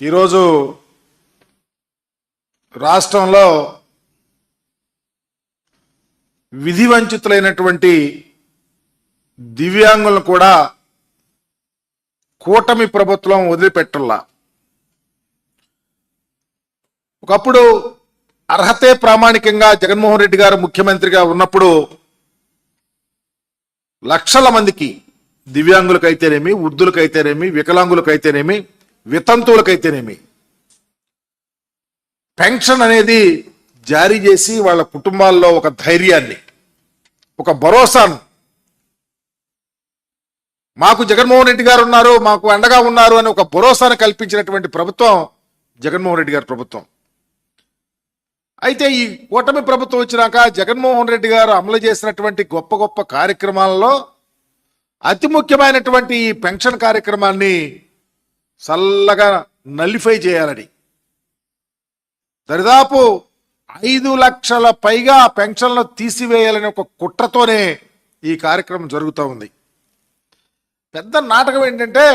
ఈరోజు రాష్ట్రంలో విధి వంచితులైనటువంటి దివ్యాంగులను కూడా కూటమి ప్రభుత్వం వదిలిపెట్టల్లా ఒకప్పుడు అర్హతే ప్రామాణికంగా జగన్మోహన్ రెడ్డి గారు ముఖ్యమంత్రిగా ఉన్నప్పుడు లక్షల మందికి దివ్యాంగులకైతేనేమి వృద్ధులకైతేనేమి వికలాంగులకైతేనేమి వితంతువులకైతేనేమి? పెన్షన్ అనేది జారీ చేసి వాళ్ళ కుటుంబాల్లో ఒక ధైర్యాన్ని ఒక భరోసాను. మాకు జగన్మోహన్ రెడ్డి గారు ఉన్నారు మాకు అండగా ఉన్నారు అని ఒక భరోసాను కల్పించినటువంటి ప్రభుత్వం జగన్మోహన్ రెడ్డి గారి ప్రభుత్వం. అయితే ఈ కూటమి ప్రభుత్వం వచ్చినాక జగన్మోహన్ రెడ్డి గారు అమలు చేసినటువంటి గొప్ప గొప్ప కార్యక్రమాలలో అతి ముఖ్యమైనటువంటి ఈ పెన్షన్ కార్యక్రమాన్ని చల్లగా నల్లిఫై చేయాలని. దరిదాపు ఐదు లక్షల పైగా పెన్షన్లు తీసివేయాలని ఒక కుట్రతోనే ఈ కార్యక్రమం జరుగుతూ ఉంది. పెద్ద నాటకం ఏంటంటే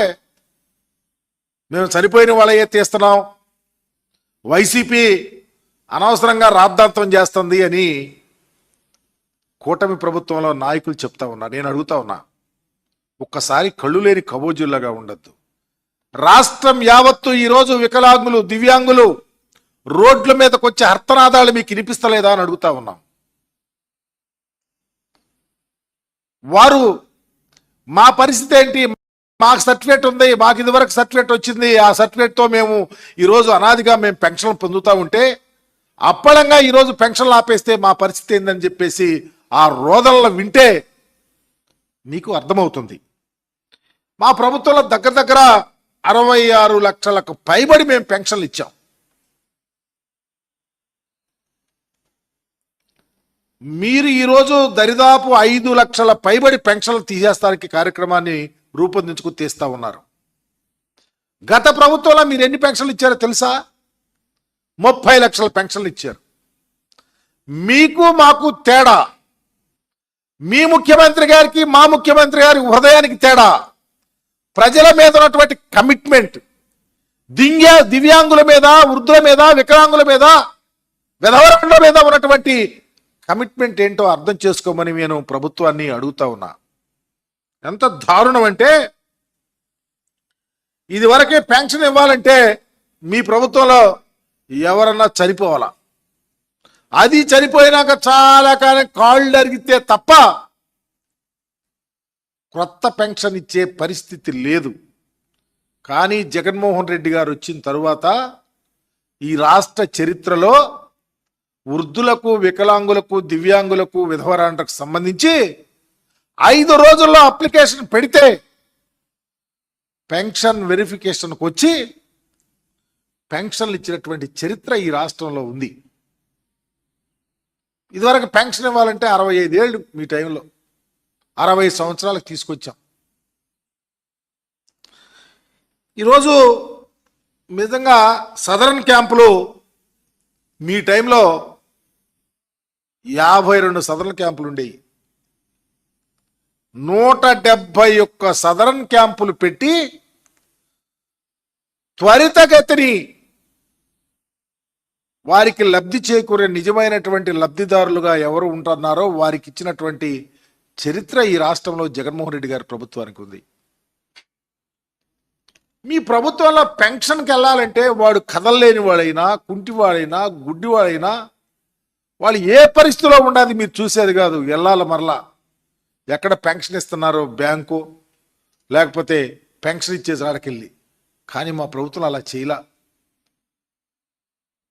మేము చనిపోయిన వాళ్ళయే తీస్తున్నాం వైసీపీ అనవసరంగా రాద్ధాంతం చేస్తుంది అని కూటమి ప్రభుత్వంలో నాయకులు చెప్తా ఉన్నా నేను అడుగుతా ఉన్నా ఒక్కసారి కళ్ళు లేని కబోజుల్లాగా ఉండద్దు. రాష్ట్రం యావత్తు ఈరోజు వికలాంగులు దివ్యాంగులు రోడ్ల మీదకి వచ్చే హర్తనాదాలు మీకు వినిపిస్తలేదా అని అడుగుతా ఉన్నాం. వారు మా పరిస్థితి ఏంటి? మాకు సర్టిఫికేట్ ఉంది మాకు ఇదివరకు సర్టిఫికేట్ వచ్చింది ఆ సర్టిఫికేట్తో మేము ఈరోజు అనాదిగా మేము పెన్షన్ పొందుతూ ఉంటే అప్పడంగా ఈరోజు పెన్షన్లు ఆపేస్తే మా పరిస్థితి ఏందని చెప్పేసి ఆ రోదనలు వింటే నీకు అర్థమవుతుంది. మా ప్రభుత్వంలో దగ్గర దగ్గర అరవై ఆరు లక్షలకు పైబడి మేము పెన్షన్లు ఇచ్చాం. మీరు ఈరోజు దరిదాపు ఐదు లక్షల పైబడి పెన్షన్లు తీసేస్తానికి కార్యక్రమాన్ని రూపొందించుకు తీస్తా ఉన్నారు. గత ప్రభుత్వంలో మీరు ఎన్ని పెన్షన్లు ఇచ్చారో తెలుసా? ముప్పై లక్షల పెన్షన్లు ఇచ్చారు. మీకు మాకు తేడా. మీ ముఖ్యమంత్రి గారికి మా ముఖ్యమంత్రి గారి హృదయానికి తేడా. ప్రజల మీద ఉన్నటువంటి కమిట్మెంట్ దింగ్య దివ్యాంగుల మీద వృద్ధుల మీద వికలాంగుల మీద విధవరంగుల మీద ఉన్నటువంటి కమిట్మెంట్ ఏంటో అర్థం చేసుకోమని నేను ప్రభుత్వాన్ని అడుగుతా ఉన్నా. ఎంత దారుణం అంటే ఇది వరకే పెన్షన్ ఇవ్వాలంటే మీ ప్రభుత్వంలో ఎవరన్నా చనిపోవాలా? అది చనిపోయినాక చాలా కాలం కాళ్ళు అరిగితే తప్ప కొత్త పెన్షన్ ఇచ్చే పరిస్థితి లేదు. కానీ జగన్మోహన్ రెడ్డి గారు వచ్చిన తరువాత ఈ రాష్ట్ర చరిత్రలో వృద్ధులకు వికలాంగులకు దివ్యాంగులకు విధవరాంటకు సంబంధించి ఐదు రోజుల్లో అప్లికేషన్ పెడితే పెన్షన్ వెరిఫికేషన్కి వచ్చి పెన్షన్లు ఇచ్చినటువంటి చరిత్ర ఈ రాష్ట్రంలో ఉంది. ఇదివరకు పెన్షన్ ఇవ్వాలంటే అరవై ఐదేళ్ళు మీ టైంలో. అరవై సంవత్సరాలకు తీసుకొచ్చాం. ఈరోజు నిజంగా సదరన్ క్యాంపులు మీ టైంలో యాభై రెండు సదరన్ క్యాంపులు ఉండేవి నూట డెబ్భై ఒక్క సదరన్ క్యాంపులు పెట్టి త్వరితగతిని వారికి లబ్ధి చేకూరే నిజమైనటువంటి లబ్ధిదారులుగా ఎవరు ఉంటున్నారో వారికి ఇచ్చినటువంటి చరిత్ర ఈ రాష్ట్రంలో జగన్మోహన్ రెడ్డి గారి ప్రభుత్వానికి ఉంది. మీ ప్రభుత్వంలో పెన్షన్కి వెళ్ళాలంటే వాడు కదలలేని వాడైనా కుంటివాడైనా గుడ్డివాడైనా వాళ్ళు ఏ పరిస్థితిలో ఉండాలి మీరు చూసేది కాదు. వెళ్ళాలి మరలా. ఎక్కడ పెన్షన్ ఇస్తున్నారో బ్యాంకు లేకపోతే పెన్షన్ ఇచ్చే జాడకెళ్ళి కానీ మా ప్రభుత్వం అలా చేయలా.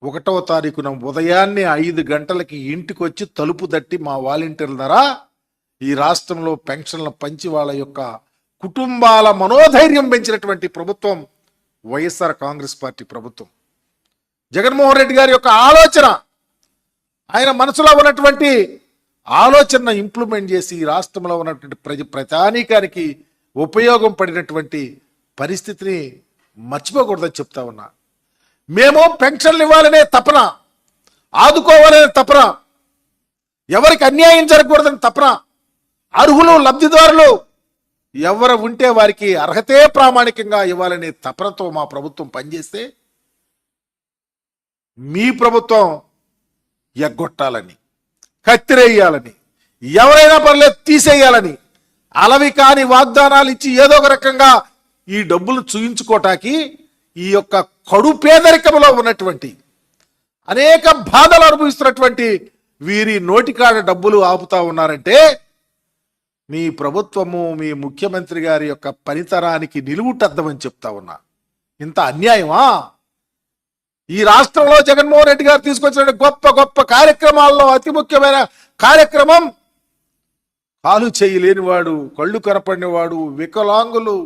ఒకటవ తారీఖున ఉదయాన్నే ఐదు గంటలకి ఇంటికి వచ్చి తలుపు తట్టి మా వాలంటీర్ల ద్వారా ఈ రాష్ట్రంలో పెన్షన్ల పంచి వాళ్ళ యొక్క కుటుంబాల మనోధైర్యం పెంచినటువంటి ప్రభుత్వం వైఎస్ఆర్ కాంగ్రెస్ పార్టీ ప్రభుత్వం. జగన్మోహన్ రెడ్డి గారి యొక్క ఆలోచన ఆయన మనసులో ఉన్నటువంటి ఆలోచన ఇంప్లిమెంట్ చేసి ఈ రాష్ట్రంలో ఉన్నటువంటి ప్రజ ప్రధానికానికి ఉపయోగం పడినటువంటి పరిస్థితిని మర్చిపోకూడదని చెప్తా ఉన్నా. మేము పెన్షన్లు ఇవ్వాలనే తపన ఆదుకోవాలనే తపన ఎవరికి అన్యాయం జరగకూడదని తపన అర్హులు లబ్ధిదారులు ఎవరు ఉంటే వారికి అర్హతే ప్రామాణికంగా ఇవ్వాలనే తపనతో మా ప్రభుత్వం పనిచేస్తే మీ ప్రభుత్వం ఎగ్గొట్టాలని కత్తిరేయాలని ఎవరైనా పర్లేదు తీసేయాలని అలవి కాని వాగ్దానాలు ఇచ్చి ఏదో ఒక రకంగా ఈ డబ్బులు చూయించుకోటానికి ఈ యొక్క కడు పేదరికంలో ఉన్నటువంటి అనేక బాధలు అనుభవిస్తున్నటువంటి వీరి నోటికాడ డబ్బులు ఆపుతా ఉన్నారంటే మీ ప్రభుత్వము మీ ముఖ్యమంత్రి గారి యొక్క పనితరానికి నిలువుటద్దమని చెప్తా ఉన్నా. ఇంత అన్యాయమా? ఈ రాష్ట్రంలో జగన్మోహన్ రెడ్డి గారు తీసుకొచ్చిన గొప్ప గొప్ప కార్యక్రమాల్లో అతి ముఖ్యమైన కార్యక్రమం కాలు చేయలేనివాడు కళ్ళు కనపడినవాడు వికలాంగులు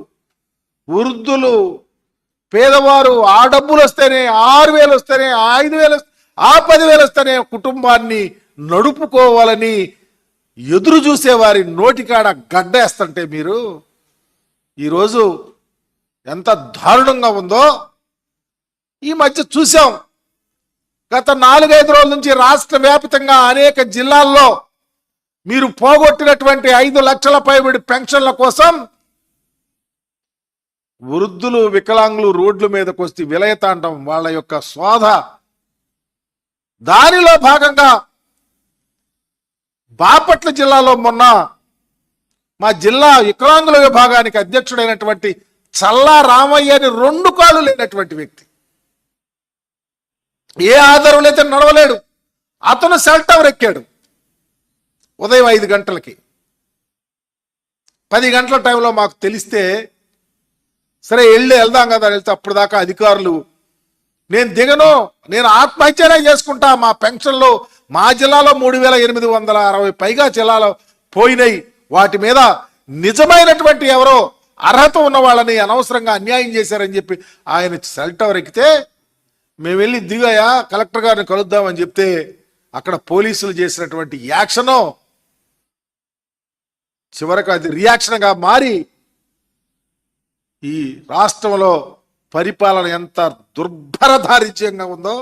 వృద్ధులు పేదవారు ఆ డబ్బులు వస్తేనే ఆరు వేలు వస్తేనే ఐదు వేలు వస్తే- ఆ పదివేలు వస్తేనే కుటుంబాన్ని నడుపుకోవాలని ఎదురు చూసేవారి నోటికాడ గడ్డేస్తుంటే మీరు ఈరోజు ఎంత దారుణంగా ఉందో ఈ మధ్య చూసాం గత నాలుగైదు రోజుల నుంచి రాష్ట్ర వ్యాప్తంగా అనేక జిల్లాల్లో మీరు పోగొట్టినటువంటి ఐదు లక్షల పైబడి పెన్షన్ల కోసం వృద్ధులు వికలాంగులు రోడ్ల మీదకి వస్తే విలయతాండం వాళ్ళ యొక్క స్వాధ. దానిలో భాగంగా బాపట్ల జిల్లాలో మొన్న మా జిల్లా వికలాంగుల విభాగానికి అధ్యక్షుడైనటువంటి చల్లా రామయ్య అని రెండు కాళ్ళు లేనటువంటి వ్యక్తి. ఏ ఆధారం లేతే నడవలేడు. అతను సెల్ టవర్ ఎక్కాడు. ఉదయం ఐదు గంటలకి. పది గంటల టైంలో మాకు తెలిస్తే సరే వెళ్ళి వెళ్దాం కదా అని వెళ్తే అప్పుడు దాకా అధికారులు నేను దిగను నేను ఆత్మహత్యనే చేసుకుంటా మా పెన్షన్లో మా జిల్లాలో మూడు వేల ఎనిమిది వందల అరవై పైగా జిల్లాలో పోయినాయి. వాటి మీద నిజమైనటువంటి ఎవరో అర్హత ఉన్న వాళ్ళని అనవసరంగా అన్యాయం చేశారని చెప్పి ఆయన సెల్ టవర్ ఎక్కితే మేము వెళ్ళి దిగాయా కలెక్టర్ గారిని కలుద్దామని చెప్తే అక్కడ పోలీసులు చేసినటువంటి యాక్షను చివరకు అది రియాక్షన్గా మారి ఈ రాష్ట్రంలో పరిపాలన ఎంత దుర్భరధారిత్యంగా ఉందో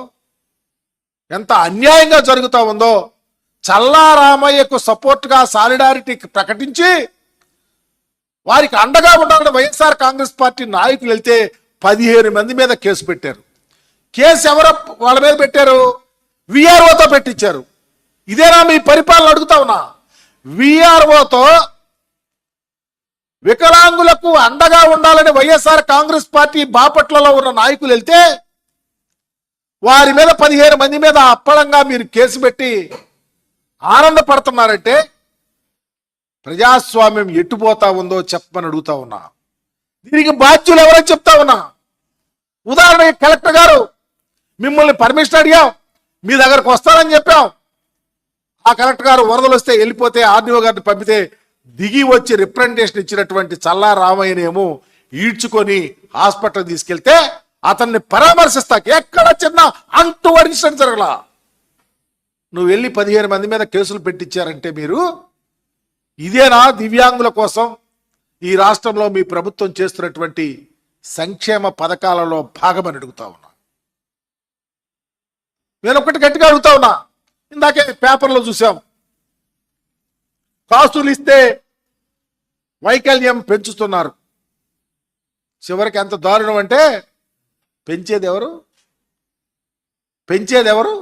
ఎంత అన్యాయంగా జరుగుతూ ఉందో చల్లా రామయ్యకు సపోర్ట్గా సాలిడారిటీ ప్రకటించి వారికి అండగా ఉండాలని వైఎస్ఆర్ కాంగ్రెస్ పార్టీ నాయకులు వెళ్తే పదిహేను మంది మీద కేసు పెట్టారు. కేసు ఎవరో వాళ్ళ మీద పెట్టారు? విఆర్ఓతో పెట్టించారు. ఇదేనా మీ పరిపాలన అడుగుతా ఉన్నా? విఆర్ఓతో వికలాంగులకు అండగా ఉండాలని వైఎస్ఆర్ కాంగ్రెస్ పార్టీ బాపట్లలో ఉన్న నాయకులు వెళ్తే వారి మీద పదిహేను మంది మీద అప్పడంగా మీరు కేసు పెట్టి ఆనందపడుతున్నారంటే ప్రజాస్వామ్యం ఎట్టుపోతా ఉందో చెప్పమని అడుగుతా ఉన్నా. దీనికి బాధ్యులు ఎవరని చెప్తా ఉన్నా. ఉదాహరణకి కలెక్టర్ గారు మిమ్మల్ని పర్మిషన్ అడిగాం మీ దగ్గరకు వస్తారని చెప్పాం. ఆ కలెక్టర్ గారు వరదలు వస్తే వెళ్ళిపోతే ఆర్డీఓ గారిని పంపితే దిగి వచ్చి రిప్రజెంటేషన్ ఇచ్చినటువంటి చల్లా రామయ్యనేమో ఈడ్చుకొని హాస్పిటల్ తీసుకెళ్తే అతన్ని పరామర్శిస్తాక ఎక్కడ చిన్న అంటు ఇన్సిడెంట్ జరగలా. నువ్వు వెళ్ళి పదిహేను మంది మీద కేసులు పెట్టించారంటే మీరు ఇదేనా దివ్యాంగుల కోసం? ఈ రాష్ట్రంలో మీ ప్రభుత్వం చేస్తున్నటువంటి సంక్షేమ పథకాలలో భాగమని అడుగుతా ఉన్నా. నేను ఒకటి గట్టిగా అడుగుతా ఉన్నా. ఇందాకే పేపర్లో చూసాం కాసులు ఇస్తే వైకల్యం పెంచుతున్నారు. చివరికి ఎంత దారుణం అంటే పెంచేది ఎవరు పెంచేది ఎవరు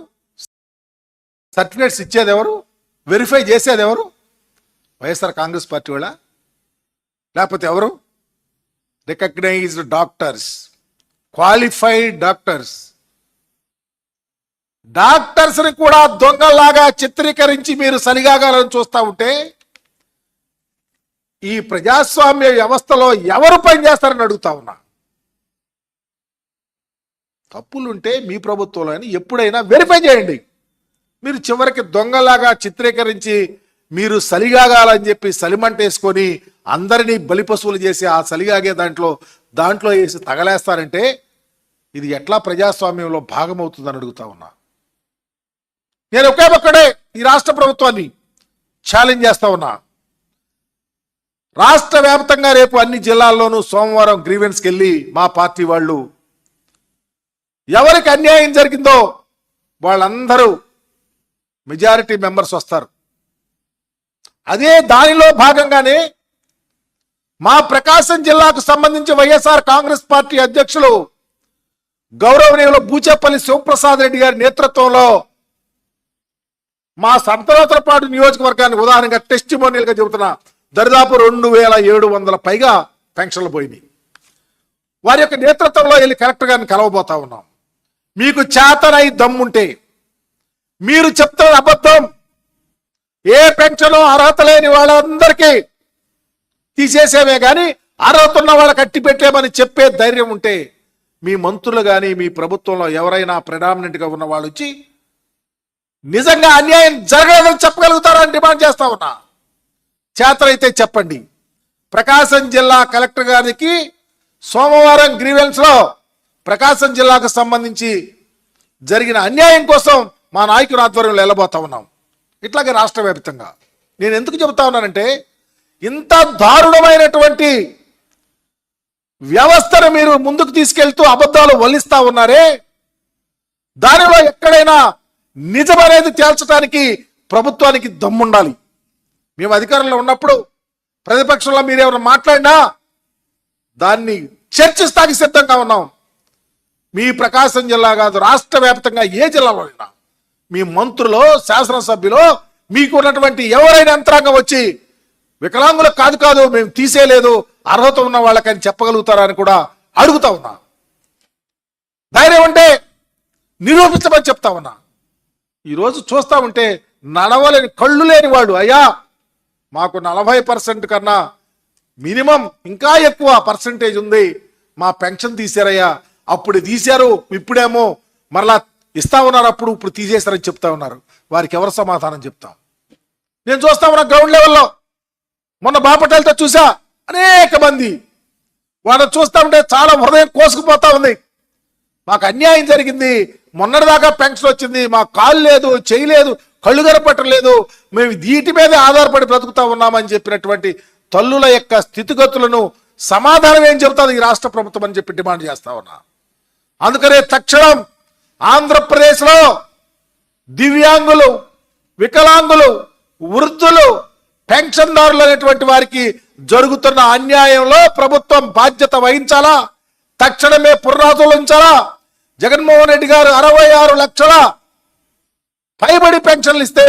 సర్టిఫికేట్స్ ఇచ్చేది ఎవరు వెరిఫై చేసేది ఎవరు వైఎస్ఆర్ కాంగ్రెస్ పార్టీ వాళ్ళ? లేకపోతే ఎవరు? Recognized doctors. Qualified doctors. డాక్టర్స్ని కూడా దొంగలాగా చిత్రీకరించి మీరు సరిగాగాలని చూస్తా ఉంటే ఈ ప్రజాస్వామ్య వ్యవస్థలో ఎవరు పనిచేస్తారని అడుగుతా ఉన్నా. తప్పులుంటే మీ ప్రభుత్వంలో అని ఎప్పుడైనా వెరిఫై చేయండి. మీరు చివరికి దొంగలాగా చిత్రీకరించి మీరు సలిగాగాలని చెప్పి సలిమంటేసుకొని అందరినీ బలిపశువులు చేసి ఆ సలిగాగే దాంట్లో దాంట్లో వేసి తగలేస్తారంటే ఇది ఎట్లా ప్రజాస్వామ్యంలో భాగమవుతుందని అడుగుతా ఉన్నా. నేను ఒకే ఒక్కడే ఈ రాష్ట్ర ప్రభుత్వాన్ని ఛాలెంజ్ చేస్తా ఉన్నా. రాష్ట్ర వ్యాప్తంగా రేపు అన్ని జిల్లాల్లోనూ సోమవారం గ్రీవెన్స్కి వెళ్ళి మా పార్టీ వాళ్ళు ఎవరికి అన్యాయం జరిగిందో వాళ్ళందరూ మెజారిటీ మెంబర్స్ వస్తారు. అదే దానిలో భాగంగానే మా ప్రకాశం జిల్లాకు సంబంధించి వైఎస్ఆర్ కాంగ్రెస్ పార్టీ అధ్యక్షులు గౌరవనీయులు బూచేపల్లి శివప్రసాద్ రెడ్డి గారి నేతృత్వంలో మా సంతలోతలపాటు నియోజకవర్గానికి ఉదాహరణగా టెస్టిమోనియల్గా చెబుతున్నా దరిదాపు రెండు వేల ఏడు వందల పైగా పెన్షన్లు పోయినాయి. వారి యొక్క నేతృత్వంలో వెళ్ళి కలెక్టర్ గారిని కలవబోతా ఉన్నాం. మీకు చేతనై దమ్ముంటే మీరు చెప్తున్న అబద్ధం. ఏ పెన్షన్ అర్హత లేని వాళ్ళందరికీ తీసేసేవే కానీ అర్హత ఉన్న వాళ్ళకి అట్టి పెట్టేమని చెప్పే ధైర్యం ఉంటే మీ మంత్రులు కానీ మీ ప్రభుత్వంలో ఎవరైనా ప్రెడామినెంట్గా ఉన్న వాళ్ళు వచ్చి నిజంగా అన్యాయం జరగలేదని చెప్పగలుగుతారని డిమాండ్ చేస్తా ఉన్నా. చేతనైతే చెప్పండి. ప్రకాశం జిల్లా కలెక్టర్ గారికి సోమవారం గ్రీవెన్స్లో ప్రకాశం జిల్లాకు సంబంధించి జరిగిన అన్యాయం కోసం మా నాయకుని ఆధ్వర్యంలో వెళ్ళబోతా ఉన్నాం. ఇట్లాగే రాష్ట్ర వ్యాప్తంగా. నేను ఎందుకు చెబుతా ఉన్నానంటే ఇంత దారుణమైనటువంటి వ్యవస్థను మీరు ముందుకు తీసుకెళ్తూ అబద్ధాలు వల్లిస్తా ఉన్నారే దానిలో ఎక్కడైనా నిజం అనేది తేల్చడానికి ప్రభుత్వానికి దమ్ముండాలి. మేము అధికారంలో ఉన్నప్పుడు ప్రతిపక్షంలో మీరు ఎవరు మాట్లాడినా దాన్ని చర్చిస్తానికి సిద్ధంగా ఉన్నాం. మీ ప్రకాశం జిల్లా కాదు రాష్ట్ర వ్యాప్తంగా ఏ జిల్లాలో అయినా. మీ మంత్రులు శాసనసభ్యులు మీకు ఉన్నటువంటి ఎవరైనా యంత్రాంగం వచ్చి వికలాంగులకు కాదు కాదు మేము తీసేయలేదు అర్హత ఉన్న వాళ్ళకని చెప్పగలుగుతారని కూడా అడుగుతా ఉన్నా. ధైర్యం అంటే నిరూపించమని చెప్తా ఉన్నా. ఈరోజు చూస్తా ఉంటే నడవలేని కళ్ళు లేని వాడు అయ్యా మాకు నలభై పర్సెంట్ కన్నా మినిమం ఇంకా ఎక్కువ పర్సంటేజ్ ఉంది మా పెన్షన్ తీసారయ్యా అప్పుడు తీశారు ఇప్పుడేమో మరలా ఇస్తా ఉన్నారు అప్పుడు ఇప్పుడు తీసేశారని చెప్తా ఉన్నారు. వారికి ఎవరు సమాధానం చెప్తాం? నేను చూస్తా ఉన్నా గ్రౌండ్ లెవెల్లో మొన్న బాపటలతో చూసా అనేక మంది. వాళ్ళని చూస్తా ఉంటే చాలా హృదయం కోసుకుపోతా ఉంది. మాకు అన్యాయం జరిగింది. మొన్నటిదాకా పెన్షన్ వచ్చింది. మాకు కాలు లేదు చేయలేదు కళ్ళు కనపట్టం లేదు. మేము వీటి మీదే ఆధారపడి బ్రతుకుతా ఉన్నామని చెప్పినటువంటి తల్లుల యొక్క స్థితిగతులను సమాధానం ఏం చెబుతుంది ఈ రాష్ట్ర ప్రభుత్వం అని చెప్పి డిమాండ్ చేస్తా ఉన్నా. అందుకనే తక్షణం ఆంధ్రప్రదేశ్లో దివ్యాంగులు వికలాంగులు వృద్ధులు పెన్షన్దారులు అనేటువంటి వారికి జరుగుతున్న అన్యాయంలో ప్రభుత్వం బాధ్యత వహించాలా? తక్షణమే పుర్రాజులు ఉంచాలా? జగన్మోహన్ రెడ్డి గారు అరవై ఆరు లక్షల పైబడి పెన్షన్లు ఇస్తే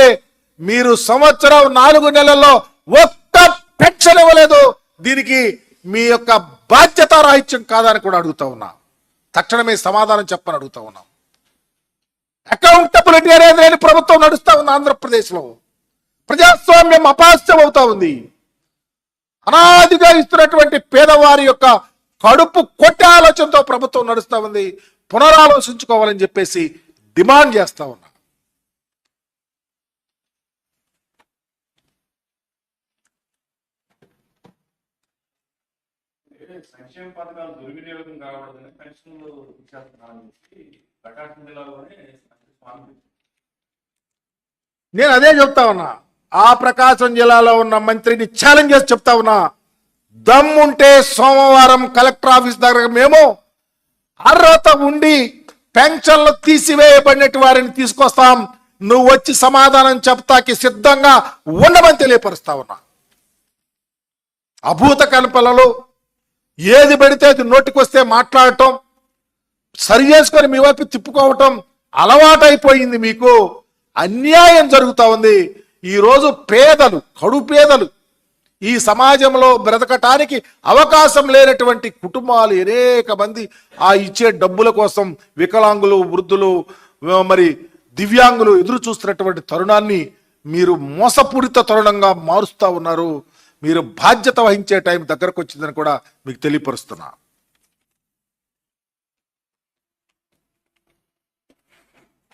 మీరు సంవత్సరం నాలుగు నెలల్లో ఒక్క పెన్షన్ ఇవ్వలేదు. దీనికి మీ యొక్క బాధ్యత రాహిత్యం కాదని కూడా అడుగుతా ఉన్నా. తక్షణమే సమాధానం చెప్పని అడుగుతా ఉన్నాం. అకౌంటబిలిటీ అనేది లేని ప్రభుత్వం నడుస్తూ ఉంది ఆంధ్రప్రదేశ్లో. ప్రజాస్వామ్యం అపాస్యం అవుతా ఉంది. అనాదిగా ఇస్తున్నటువంటి పేదవారి యొక్క కడుపు కొట్టే ఆలోచనతో ప్రభుత్వం నడుస్తూ ఉంది. పునరాలోచించుకోవాలని చెప్పేసి డిమాండ్ చేస్తా ఉన్నా. సంక్షేమ పథకాలు దుర్వినియోగం కావడదని పెన్షన్లు ఇచ్చేస్తున్నారని చెప్పి ప్రకాశం జిల్లాలోనే స్వామి నేను అదే చెప్తా ఉన్నా. ఆ ప్రకాశం జిల్లాలో ఉన్న మంత్రిని ఛాలెంజ్ చేసి చెప్తా ఉన్నా. దమ్ముంటే సోమవారం కలెక్టర్ ఆఫీస్ దగ్గర మేము అర్హత ఉండి పెన్షన్లు తీసివేయబడినట్టు వారిని తీసుకొస్తాం. నువ్వు వచ్చి సమాధానం చెప్తాకి సిద్ధంగా ఉండమని తెలియపరుస్తా ఉన్నా. అభూత కల్పనలు ఏది పెడితే అది నోటికి వస్తే మాట్లాడటం సరి చేసుకొని మీ వైపు తిప్పుకోవటం అలవాటైపోయింది మీకు. అన్యాయం జరుగుతూ ఉంది. ఈరోజు పేదలు కడు పేదలు ఈ సమాజంలో బ్రతకటానికి అవకాశం లేనటువంటి కుటుంబాలు అనేక మంది ఆ ఇచ్చే డబ్బుల కోసం వికలాంగులు వృద్ధులు మరి దివ్యాంగులు ఎదురు చూస్తున్నటువంటి తరుణాన్ని మీరు మోసపూరిత తరుణంగా మారుస్తూ ఉన్నారు. మీరు బాధ్యత వహించే టైం దగ్గరకు వచ్చిందని కూడా మీకు తెలియపరుస్తున్నా.